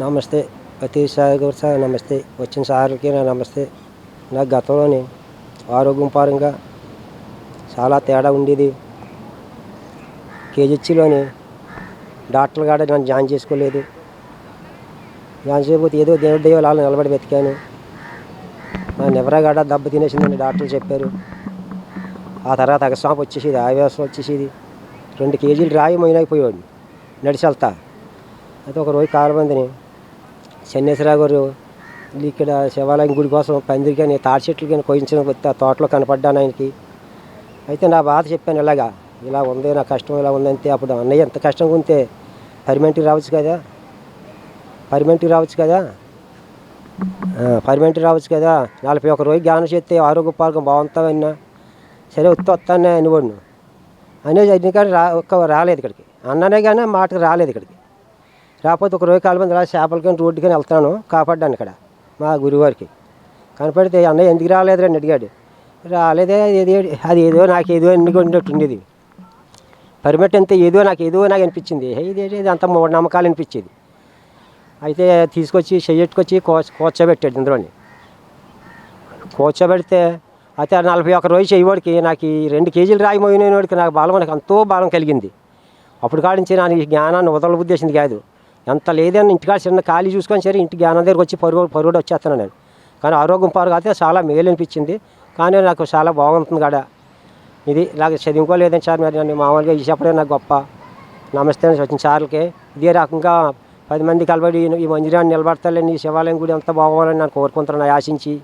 నమస్తే. ప్రతి sir sir నమస్తే. వచ్చిన సార్కి నా నమస్తే. నాకు గతంలోని ఆరోగ్యం పరంగా చాలా తేడా ఉండేది. కేజీహెచ్లోని డాక్టర్ కాడ నన్ను జాయిన్ చేసుకోలేదు. జాయిన్ చేయకపోతే ఏదో దేవుడి దైవాలు నిలబడి వెతికాను నా నివరగాడ దెబ్బ తినేసిందని డాక్టర్లు చెప్పారు. ఆ తర్వాత అగస్వాంపు వచ్చేసేది ఆవేశం వచ్చేసేది. రెండు కేజీలు రాయి మొయినైపోయాడు నడిచి వెళ్తా. అయితే ఒక రోజు కాలమందిని చెన్నేశ్వరరావు గారు ఇక్కడ శివాలయం గుడి కోసం పందిరి కానీ తాటి చెట్లు కానీ కోయించిన తోటలో కనపడ్డాను ఆయనకి. అయితే నా బాధ చెప్పాను ఇలాగా ఇలా ఉంది నా కష్టం ఇలా ఉందంటే అప్పుడు అన్నయ్య ఎంత కష్టంగా ఉంటే పర్మనెంట్కి రావచ్చు కదా? పర్మనెంట్కి రావచ్చు కదా? పర్మనెంట్కి రావచ్చు కదా? నలభై ఒక రోజు జ్ఞానం చేస్తే ఆరోగ్య పాలకం బాగుంటావన్నా? సరే వస్తే వస్తానే అనేవాడు. అనేది అన్ని కానీ రా ఒక్క రాలేదు ఇక్కడికి. అన్ననే కానీ మాటకు రాలేదు ఇక్కడికి. రాకపోతే ఒక రోజు కాలం మంది రా కానీ రోడ్డు కానీ వెళ్తాను కాపాడ్డాను ఇక్కడ మా గురువారికి. కనపడితే అన్నయ్య ఎందుకు రాలేదు అని అడిగాడు. రాలేదే ఏది అది ఏదో నాకు ఏదో ఎన్నుకున్నట్టు ఉండేది. పరిమిట్ అంతే ఏదో నాకు ఏదో నాకు అనిపించింది. ఇది ఇది అంత మూఢనమ్మకాలు అనిపించేది. అయితే తీసుకొచ్చి చెయ్యట్టుకొచ్చి కో కూర్చోబెట్టాడు ఇందులోని. కూర్చోబెడితే అయితే నలభై ఒక్క రోజు చేయవాడికి నాకు ఈ రెండు కేజీలు రాయి మోయినోడికి నాకు బలం నాకు ఎంతో బలం కలిగింది. అప్పుడు కాడించి నా జ్ఞానాన్ని వదల ఉద్దేశింది కాదు. ఎంత లేదని ఇంటికాడ చిన్న ఖాళీ చూసుకొని సరే ఇంటి జ్ఞానం దగ్గరికి వచ్చి పరుగు పరుగుడు వచ్చేస్తాను నేను. కానీ ఆరోగ్యం పరుగు అయితే చాలా మేలు అనిపించింది కానీ నాకు చాలా బాగుంటుంది కాడ. ఇది నాకు చదువుకోలేదని సార్ మరి నన్ను మామూలుగా ఈ చెప్పడే నాకు గొప్ప. నమస్తే అని వచ్చిన సార్లకి. ఇదే రకంగా పది మంది కలబడి ఈ మందిరాన్ని నిలబడతాలని ఈ శివాలయం గుడి అంతా బాగోవాలని నేను కోరుకుంటున్నాను ఆశించి.